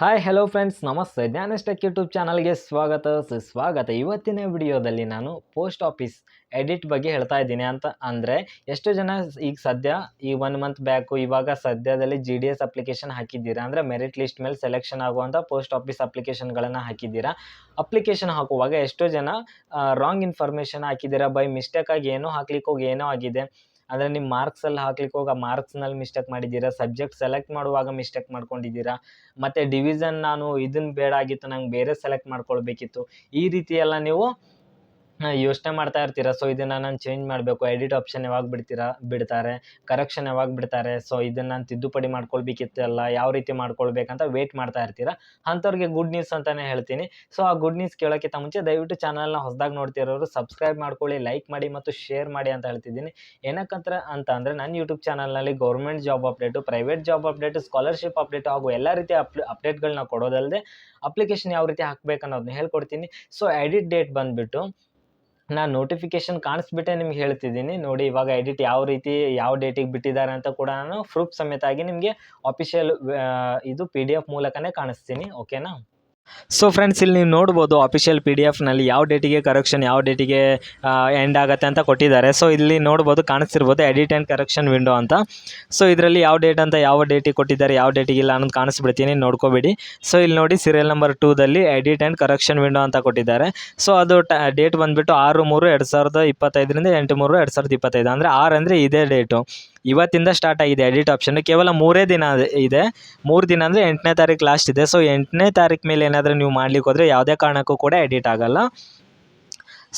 Hi hello friends ನಮಸ್ತೆ. ಜ್ಞಾನಸ್ಟೆಕ್ YouTube ಚಾನಲ್ಗೆ ಸ್ವಾಗತ. ಸುಸ್ವಾಗತ. ಇವತ್ತಿನ ವಿಡಿಯೋದಲ್ಲಿ ನಾನು ಪೋಸ್ಟ್ ಆಫೀಸ್ ಎಡಿಟ್ ಬಗ್ಗೆ ಹೇಳ್ತಾ ಇದ್ದೀನಿ ಅಂತ ಅಂದರೆ ಎಷ್ಟು ಜನ ಈಗ ಸದ್ಯ ಈ ಒನ್ ಮಂತ್ ಬ್ಯಾಕು ಇವಾಗ ಸದ್ಯದಲ್ಲಿ ಜಿ ಡಿ ಎಸ್ ಅಪ್ಲಿಕೇಶನ್ ಹಾಕಿದ್ದೀರಾ ಅಂದರೆ ಮೆರಿಟ್ ಲಿಸ್ಟ್ ಮೇಲೆ ಸೆಲೆಕ್ಷನ್ ಆಗುವಂಥ ಪೋಸ್ಟ್ ಆಫೀಸ್ ಅಪ್ಲಿಕೇಶನ್ಗಳನ್ನು ಹಾಕಿದ್ದೀರಾ. ಅಪ್ಲಿಕೇಶನ್ ಹಾಕುವಾಗ ಎಷ್ಟೋ ಜನ ರಾಂಗ್ ಇನ್ಫಾರ್ಮೇಷನ್ ಹಾಕಿದ್ದೀರಾ. ಬೈ ಮಿಸ್ಟೇಕಾಗಿ ಏನೋ ಹಾಕ್ಲಿಕ್ಕೆ ಹೋಗಿ ಏನೋ ಆಗಿದೆ. ಅಂದರೆ ನಿಮ್ಮ ಮಾರ್ಕ್ಸಲ್ಲಿ ಹಾಕ್ಲಿಕ್ಕೆ ಹೋಗಿ ಆ ಮಾರ್ಕ್ಸ್ನಲ್ಲಿ ಮಿಸ್ಟೇಕ್ ಮಾಡಿದ್ದೀರಾ? ಸಬ್ಜೆಕ್ಟ್ ಸೆಲೆಕ್ಟ್ ಮಾಡುವಾಗ ಮಿಸ್ಟೇಕ್ ಮಾಡ್ಕೊಂಡಿದ್ದೀರಾ? ಮತ್ತು ಡಿವಿಷನ್ ನಾನು ಇದನ್ನು ಬೇಡ ಆಗಿತ್ತು, ನಂಗೆ ಬೇರೆ ಸೆಲೆಕ್ಟ್ ಮಾಡ್ಕೊಳ್ಬೇಕಿತ್ತು. ಈ ರೀತಿ ಎಲ್ಲ ನೀವು ಯೋಚನೆ ಮಾಡ್ತಾ ಇರ್ತೀರಾ? ಸೊ ಇದನ್ನು ನಾನು ಚೇಂಜ್ ಮಾಡಬೇಕು. ಎಡಿಟ್ ಆಪ್ಷನ್ ಯಾವಾಗ ಬಿಡ್ತೀರಾ? ಬಿಡ್ತಾರೆ. ಕರೆಕ್ಷನ್ ಯಾವಾಗ ಬಿಡ್ತಾರೆ? ಸೊ ಇದನ್ನು ನಾನು ತಿದ್ದುಪಡಿ ಮಾಡ್ಕೊಳ್ಬೇಕಿತ್ತಲ್ಲ ಯಾವ ರೀತಿ ಮಾಡ್ಕೊಳ್ಬೇಕಂತ ವೇಟ್ ಮಾಡ್ತಾ ಇರ್ತೀರ? ಅಂಥವ್ರಿಗೆ ಗುಡ್ ನ್ಯೂಸ್ ಅಂತಲೇ ಹೇಳ್ತೀನಿ. ಸೊ ಆ ಗುಡ್ ನ್ಯೂಸ್ ಕೇಳೋಕ್ಕಿಂತ ಮುಂಚೆ ದಯವಿಟ್ಟು ಚಾನಲ್ನ ಹೊಸದಾಗಿ ನೋಡ್ತಿರೋರು ಸಬ್ಸ್ಕ್ರೈಬ್ ಮಾಡ್ಕೊಳ್ಳಿ ಲೈಕ್ ಮಾಡಿ ಮತ್ತು ಶೇರ್ ಮಾಡಿ ಅಂತ ಹೇಳ್ತಿದ್ದೀನಿ. ಏನಕ್ಕಂತ ಅಂತ ಅಂದರೆ ನನ್ನ ಯೂಟ್ಯೂಬ್ ಚಾನಲ್ನಲ್ಲಿ government job update private job update scholarship update ಹಾಗೂ ಎಲ್ಲ ರೀತಿಯ ಅಪ್ ಅಪ್ಡೇಟ್ಗಳನ್ನ ಕೊಡೋದಲ್ಲದೆ ಅಪ್ಲಿಕೇಶನ್ ಯಾವ ರೀತಿ ಹಾಕಬೇಕನ್ನೋದನ್ನ ಹೇಳ್ಕೊಡ್ತೀನಿ. ಸೊ ಎಡಿಟ್ ಡೇಟ್ ಬಂದುಬಿಟ್ಟು ನಾನು ನೋಟಿಫಿಕೇಶನ್ ಕಾಣಿಸ್ಬಿಟ್ಟೆ ನಿಮ್ಗೆ ಹೇಳ್ತಿದ್ದೀನಿ. ನೋಡಿ, ಇವಾಗ ಎಡಿಟ್ ಯಾವ ರೀತಿ, ಯಾವ ಡೇಟಿಗೆ ಬಿಟ್ಟಿದ್ದಾರೆ ಅಂತ ಕೂಡ ನಾನು ಪ್ರೂಫ್ ಸಮೇತಾಗಿ ನಿಮಗೆ ಆಫಿಷಿಯಲ್ ಇದು ಪಿ ಡಿ ಎಫ್ ಮೂಲಕನೇ ಕಾಣಿಸ್ತೀನಿ. ಓಕೆನಾ ಸೊ ಫ್ರೆಂಡ್ಸ್ ಇಲ್ಲಿ ನೀವು ನೋಡ್ಬೋದು ಅಫಿಷಿಯಲ್ ಪಿ ಡಿ ಎಫ್ನಲ್ಲಿ ಯಾವ ಡೇಟಿಗೆ ಕರೆಕ್ಷನ್ ಯಾವ ಡೇಟಿಗೆ ಎಂಡ್ ಆಗುತ್ತೆ ಅಂತ ಕೊಟ್ಟಿದ್ದಾರೆ. ಸೊ ಇಲ್ಲಿ ನೋಡ್ಬೋದು, ಕಾಣಿಸ್ತಿರ್ಬೋದು ಎಡಿಟ್ ಆ್ಯಂಡ್ ಕರೆಕ್ಷನ್ ವಿಂಡೋ ಅಂತ. ಸೊ ಇದರಲ್ಲಿ ಯಾವ ಡೇಟ್ ಅಂತ ಯಾವ ಡೇಟಿಗೆ ಕೊಟ್ಟಿದ್ದಾರೆ, ಯಾವ ಡೇಟಿಗೆ ಇಲ್ಲ ಅನ್ನೋದು ಕಾಣಿಸ್ಬಿಡ್ತೀನಿ, ನೋಡ್ಕೋಬೇಡಿ. ಸೊ ಇಲ್ಲಿ ನೋಡಿ ಸೀರಿಯಲ್ ನಂಬರ್ ಟೂದಲ್ಲಿ ಎಡಿಟ್ ಆ್ಯಂಡ್ ಕರೆಕ್ಷನ್ ವಿಂಡೋ ಅಂತ ಕೊಟ್ಟಿದ್ದಾರೆ. ಸೊ ಅದು ಡೇಟ್ ಬಂದುಬಿಟ್ಟು ಆರು ಮೂರು ಎರಡು ಸಾವಿರದ ಇಪ್ಪತ್ತೈದರಿಂದ ಎಂಟು ಮೂರು ಎರಡು ಸಾವಿರದ ಇಪ್ಪತ್ತೈದು. ಅಂದರೆ ಆರು ಅಂದರೆ ಇದೇ ಡೇಟು ಇವತ್ತಿಂದ ಸ್ಟಾರ್ಟ್ ಆಗಿದೆ ಎಡಿಟ್ ಆಪ್ಷನ್ ಕೇವಲ ಮೂರೇ ದಿನ ಇದೆ. ಮೂರು ದಿನ ಅಂದರೆ ಎಂಟನೇ ತಾರೀಕು ಲಾಸ್ಟ್ ಇದೆ. ಸೊ ಎಂಟನೇ ತಾರೀಕು ಮೇಲೆ ಏನಾದರೂ ನೀವು ಮಾಡ್ಲಿಕ್ಕೆ ಹೋದರೆ ಯಾವುದೇ ಕಾರಣಕ್ಕೂ ಕೂಡ ಎಡಿಟ್ ಆಗಲ್ಲ.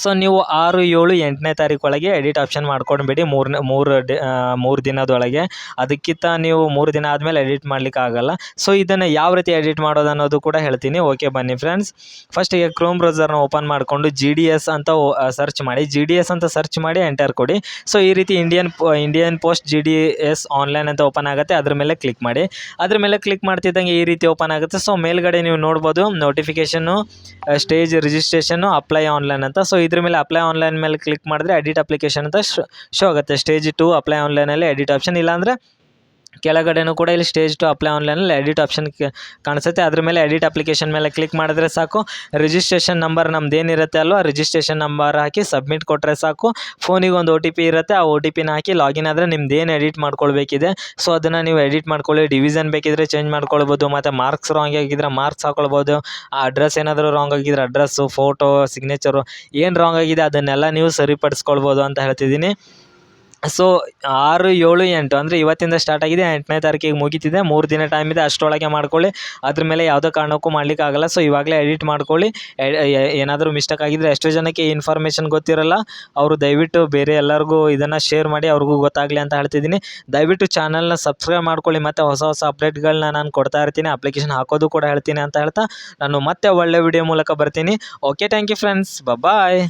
ಸೊ ನೀವು ಆರು, ಏಳು, ಎಂಟನೇ ತಾರೀಕು ಒಳಗೆ ಎಡಿಟ್ ಆಪ್ಷನ್ ಮಾಡ್ಕೊಂಡ್ಬಿಡಿ. ಮೂರನೇ, ಮೂರು ಡಿ ಮೂರು ದಿನದೊಳಗೆ. ಅದಕ್ಕಿಂತ ನೀವು ಮೂರು ದಿನ ಆದಮೇಲೆ ಎಡಿಟ್ ಮಾಡ್ಲಿಕ್ಕೆ ಆಗಲ್ಲ. ಸೊ ಇದನ್ನು ಯಾವ ರೀತಿ ಎಡಿಟ್ ಮಾಡೋದು ಅನ್ನೋದು ಕೂಡ ಹೇಳ್ತೀನಿ. ಓಕೆ ಬನ್ನಿ ಫ್ರೆಂಡ್ಸ್ ಫಸ್ಟಿಗೆ ಕ್ರೋಮ್ ಬ್ರೌಸರ್ನ ಓಪನ್ ಮಾಡಿಕೊಂಡು ಜಿ ಡಿ ಎಸ್ ಅಂತ ಸರ್ಚ್ ಮಾಡಿ. ಜಿ ಡಿ ಎಸ್ ಅಂತ ಸರ್ಚ್ ಮಾಡಿ ಎಂಟರ್ ಕೊಡಿ. ಸೊ ಈ ರೀತಿ Indian Indian post G D S online ಅಂತ ಓಪನ್ ಆಗುತ್ತೆ. ಅದ್ರ ಮೇಲೆ ಕ್ಲಿಕ್ ಮಾಡಿ. ಅದ್ರ ಮೇಲೆ ಕ್ಲಿಕ್ ಮಾಡ್ತಿದ್ದಂಗೆ ಈ ರೀತಿ ಓಪನ್ ಆಗುತ್ತೆ. ಸೊ ಮೇಲ್ಗಡೆ ನೀವು ನೋಡ್ಬೋದು notification stage registration apply online ಅಂತ. ಸೊ ಇದ್ರ ಮೇಲೆ ಅಪ್ಲೈ ಆನ್ಲೈನ್ ಮೇಲೆ ಕ್ಲಿಕ್ ಮಾಡಿದ್ರೆ ಎಡಿಟ್ ಅಪ್ಲಿಕೇಶನ್ ಅಂತ ಶೋ ಆಗುತ್ತೆ. ಸ್ಟೇಜ್ ಟು ಅಪ್ಲೈ ಆನ್ಲೈನಲ್ಲಿ ಎಡಿಟ್ ಆಪ್ಷನ್ ಇಲ್ಲಾಂದರೆ ಕೆಳಗಡೆನೂ ಕೂಡ ಇಲ್ಲಿ ಸ್ಟೇಜ್ ಟು ಅಪ್ಲೈ ಆನ್ಲೈನಲ್ಲಿ ಎಡಿಟ್ ಆಪ್ಷನ್ ಕಾಣಿಸುತ್ತೆ. ಅದ್ರ ಮೇಲೆ ಎಡಿಟ್ ಅಪ್ಲಿಕೇಶನ್ ಮೇಲೆ ಕ್ಲಿಕ್ ಮಾಡಿದ್ರೆ ಸಾಕು. ರಿಜಿಸ್ಟ್ರೇಷನ್ ನಂಬರ್ ನಮ್ದು ಏನಿರುತ್ತೆ ಅಲ್ವಾ ರಿಜಿಸ್ಟ್ರೇಷನ್ ನಂಬರ್ ಹಾಕಿ ಸಬ್ಮಿಟ್ ಕೊಟ್ಟರೆ ಸಾಕು. ಫೋನಿಗೆ ಒಂದು ಒ ಟಿ ಪಿ ಇರುತ್ತೆ. ಆ ಒ ಟಿ ಪಿನ ಹಾಕಿ ಲಾಗಿನ್ ಆದರೆ ನಿಮ್ದು ಏನು ಎಡಿಟ್ ಮಾಡ್ಕೊಳ್ಬೇಕಿದೆ. ಸೊ ಅದನ್ನು ನೀವು ಎಡಿಟ್ ಮಾಡ್ಕೊಳ್ಳಿ. ಡಿವಿಷನ್ ಬೇಕಿದ್ರೆ ಚೇಂಜ್ ಮಾಡ್ಕೊಳ್ಬೋದು. ಮತ್ತು ಮಾರ್ಕ್ಸ್ ರಾಂಗ್ ಆಗಿದ್ರೆ ಮಾರ್ಕ್ಸ್ ಹಾಕೊಳ್ಬೋದು. ಆ ಅಡ್ರೆಸ್ ಏನಾದರೂ ರಾಂಗ್ ಆಗಿದ್ರೆ ಅಡ್ರೆಸ್ಸು ಫೋಟೋ ಸಿಗ್ನೇಚರು ಏನು ರಾಂಗ್ ಆಗಿದೆ ಅದನ್ನೆಲ್ಲ ನೀವು ಸರಿಪಡಿಸ್ಕೊಳ್ಬೋದು ಅಂತ ಹೇಳ್ತಿದ್ದೀನಿ. ಸೊ ಆರು, ಏಳು, ಎಂಟು ಅಂದರೆ ಇವತ್ತಿಂದ ಸ್ಟಾರ್ಟ್ ಆಗಿದೆ. ಎಂಟನೇ ತಾರೀಕಿಗೆ ಮುಗೀತಿದೆ. ಮೂರು ದಿನ ಟೈಮ್ ಇದೆ. ಅಷ್ಟರೊಳಗೆ ಮಾಡ್ಕೊಳ್ಳಿ. ಅದ್ರ ಮೇಲೆ ಯಾವುದೇ ಕಾರಣಕ್ಕೂ ಮಾಡ್ಲಿಕ್ಕೆ ಆಗಲ್ಲ. ಸೊ ಇವಾಗಲೇ ಎಡಿಟ್ ಮಾಡ್ಕೊಳ್ಳಿ. ಏನಾದರೂ ಮಿಸ್ಟೇಕ್ ಆಗಿದ್ದರೆ ಎಷ್ಟೋ ಜನಕ್ಕೆ ಈ ಇನ್ಫಾರ್ಮೇಷನ್ ಗೊತ್ತಿರಲ್ಲ. ಅವರು ದಯವಿಟ್ಟು ಬೇರೆ ಎಲ್ಲರಿಗೂ ಇದನ್ನು ಶೇರ್ ಮಾಡಿ, ಅವ್ರಿಗೂ ಗೊತ್ತಾಗಲಿ ಅಂತ ಹೇಳ್ತಿದ್ದೀನಿ. ದಯವಿಟ್ಟು ಚಾನಲ್ನ ಸಬ್ಸ್ಕ್ರೈಬ್ ಮಾಡ್ಕೊಳ್ಳಿ. ಮತ್ತು ಹೊಸ ಹೊಸ ಅಪ್ಡೇಟ್ಗಳನ್ನ ನಾನು ಕೊಡ್ತಾ ಇರ್ತೀನಿ. ಅಪ್ಲಿಕೇಶನ್ ಹಾಕೋದು ಕೂಡ ಹೇಳ್ತೀನಿ ಅಂತ ಹೇಳ್ತಾ ನಾನು ಮತ್ತೆ ಒಳ್ಳೆ ವಿಡಿಯೋ ಮೂಲಕ ಬರ್ತೀನಿ. Okay thank you friends bye